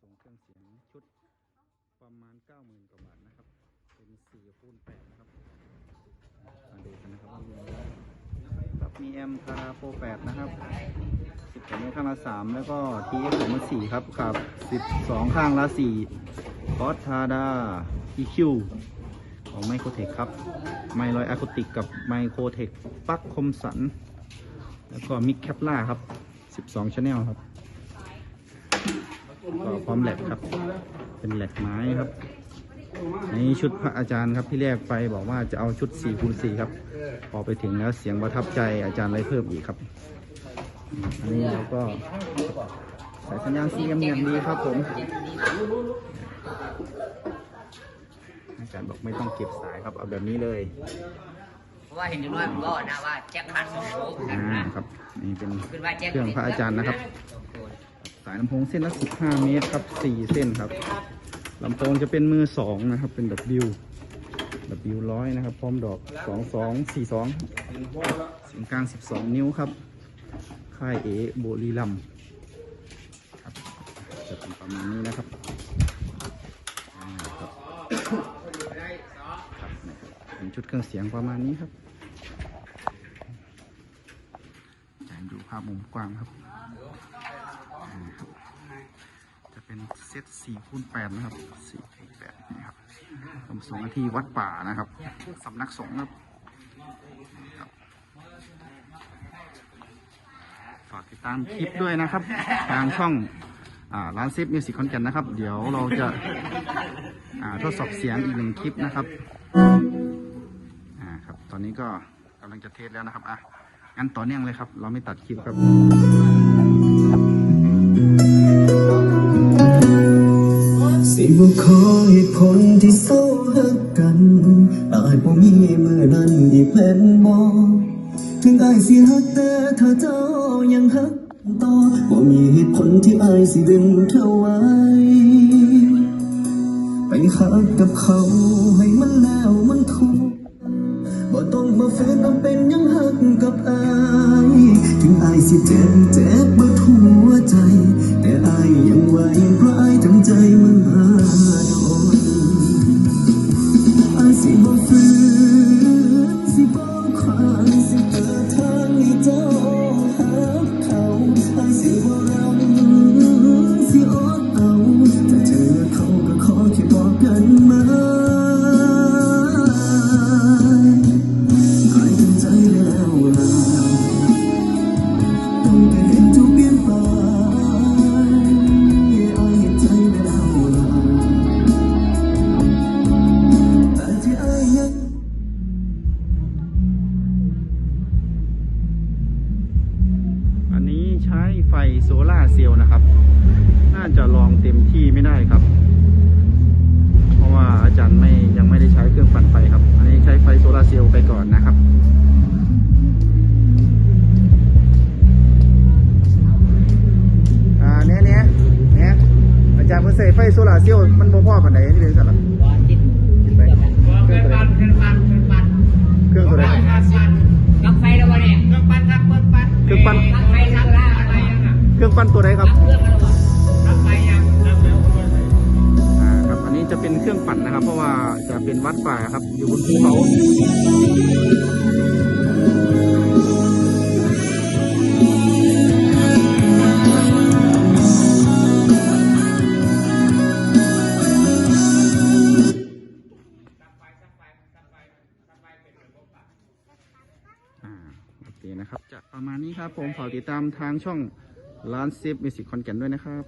ส่งเครื่องเสียงชุดประมาณ 90,000กว่าบาทนะครับ เป็น4คูณ8นะครับ มาดูกันนะครับครับมีแอมพาราโปร8นะครับ18นิ้วข้างละ3แล้วก็ TF 2มัน4ครับครับ 12 ข้างละ4คอสทาดา EQ ของไมโครเทคครับ ไมลอยอะคูติกกับไมโครเทคปักคมสัน แล้วก็มิกแคปล่าครับ 12ชแนลครับ ก็พร้อมแหลกครับ เป็นแหลกไม้ครับในชุดพระอาจารย์ครับที่แรกไปบอกว่าจะเอาชุด4คูณ4ครับพอไปถึงแล้วเสียงประทับใจอาจารย์เลยเพิ่มอีกครับอันนี้เราก็สายสัญญาณ CM อย่างดีครับผมอาจารย์บอกไม่ต้องเก็บสายครับเอาแบบนี้เลยเพราะว่าเห็นอยู่น้อยผมก็นะว่าแจ็คพัดสองโชว์กันอ่านะครับนี่เป็นเป็นว่าแจ็คเครื่องพระอาจารย์นะครับสายลำโพงเส้นละ15 เมตรครับ 4 เส้นครับลำโพงจะเป็นมือ 2 นะครับ เป็น W W ร้อยนะครับ พร้อมดอก 2 2 4 2เสียงกลาง 12 นิ้วครับ ค่ายเอโบลีลัมครับจะเป็นประมาณนี้นะครับเป็นชุดเครื่องเสียงประมาณนี้ครับจะดูภาพมุมกว้างครับ จะเป็นเซต4คูณ8นะครับ4คูณ8นี่ครับผมสงมาที่วัดป่านะครับสำนักสงฆ์ครับครับฝากติดตามคลิปด้วยนะครับ ทางช่องร้านเซฟมิวสิกคอนแกนนะครับ เดี๋ยวเราจะาทดสอบเสียงอีกหนึ่งคลิปนะครับอ่าครับ ตอนนี้ก็กำลังจะเทสแล้วนะครับอะงั้นต่อเนื่องเลยครับ เราไม่ตัดคลิปครับ สิบ่ขอเหตุผลที่เศร้าหักกันอาจบ่มีมือนั้นอีกแม่นบ่ถึงอายสิหักแต่ถ้าเจ้ายังหักต่อบ่มีเหตุผลที่อายสิดึงเธอไว้ ไปหักกับเขาให้มันแล้วมันทุกบ่ต้องมาฝืนต้องเป็นยังหักกับอาย ถึงอายสิเจ็บ ไฟโซล่าเซลล์นะครับ น่าจะลองเต็มที่ไม่ได้ครับ เพราะว่าอาจารย์ไม่ยังไม่ได้ใช้เครื่องปั่นไฟครับ อันนี้ใช้ไฟโซล่าเซลล์ไปก่อนนะครับอ่าเนี้ยเนี้ยเนี้ยอาจารย์เพิ่งใส่ไฟโซล่าเซลล์มันบ่พอปานใดที่เป็นสัตว์ เครื่องปั่นตัวใดครับปลั๊กเครื่องแล้ววะปลั๊กไฟยังปลั๊กแล้วอ่าครับ อันนี้จะเป็นเครื่องปั่นนะครับ เพราะว่าจะเป็นวัดป่าครับ อยู่บนภูเขาอ่าโอเคนะครับ จะประมาณนี้ครับผมฝากติดตามทางช่อง ร้านซิฟมิวสิกคอนแกนด้วยนะครับ